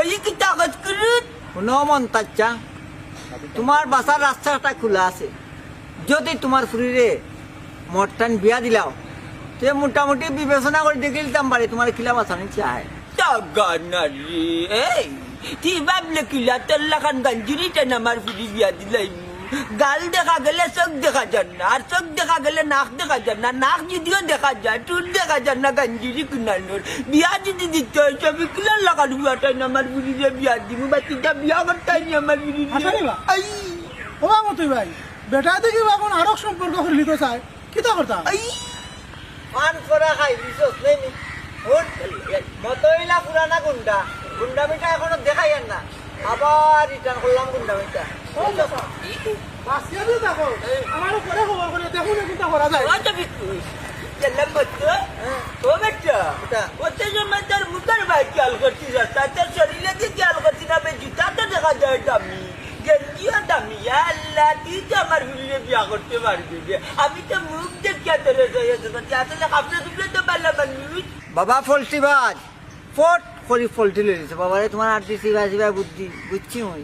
তাই কি তাগত করুন কোনো মন তাচ্চা। তোমার বাসার রাস্তাটা খোলা আছে। যদি তোমার ফুরিরে মটটান বিয়া দিলাও, তে মোটামুটি বিবেচনা করে দেখে দিতাম পারে তোমার খিলা বাঁচানি চায় এই তুই ভাবলে কিলা তোর লাখান গঞ্জুরিটা আমার ফুরি বিয়া দিলাই গাল দেখা গেলে চোখ দেখা যান না আর চোখ দেখা গেলে নাক দেখা যান না নাক যদিও দেখা যায় টুল দেখা যান না গঞ্জুরি কুনানোর বিয়া যদি দিতে হয় সবই কিলা লাগান বিয়াটাই নামার ফুরি যে বিয়া দিব বা তিনটা বিয়া করতাই আমার ফুরি আসেনি বা? আই। ও মতুই ভাই বেটা দেখি এখন আরও সম্পর্ক করে নিতে চাই কিতা করতাম? আই। পান করা খাই বিশ্বস নেই নি। মতইলা পুরানা গুন্ডা। গুন্ডা মিটা এখনও দেখাই আর না আবার রিটার্ন করলাম দিয়ে দেখো আমার পরে খবর করে দেখুন চিন্তা করা যায়? Oh. বাবা ফলটি বাজ ফট করি ফলটি লই দিছে বাবারে তোমার আর দিছি বাজিবা বুদ্ধি বুঝছি মই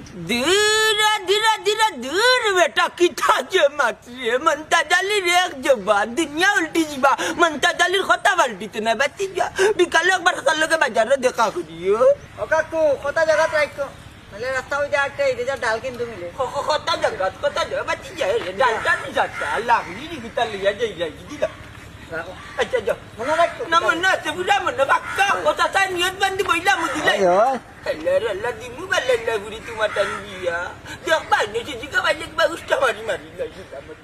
dira dur beta kita je matri manta dalir ek jeba dunia ulti jiba manta dalir kota balti tu na bati dia bikalo bar kalau ke bazar dekha ko dia ও কাকু কত জায়গা রাখো নাহলে রাস্তা ওই যে একটা এই যে ডাল কিন্তু মিলে kota jagat kota jagat bati dia dan ni jata lah ni kita lihat je ya jadi মনে nama na sebulan mana bakka kota tanya bandi boila mu dilai আয়ো Allah Allah di mu balalla buri tu matan dia dia banyak juga banyak bagus dah mari mari lah kita mari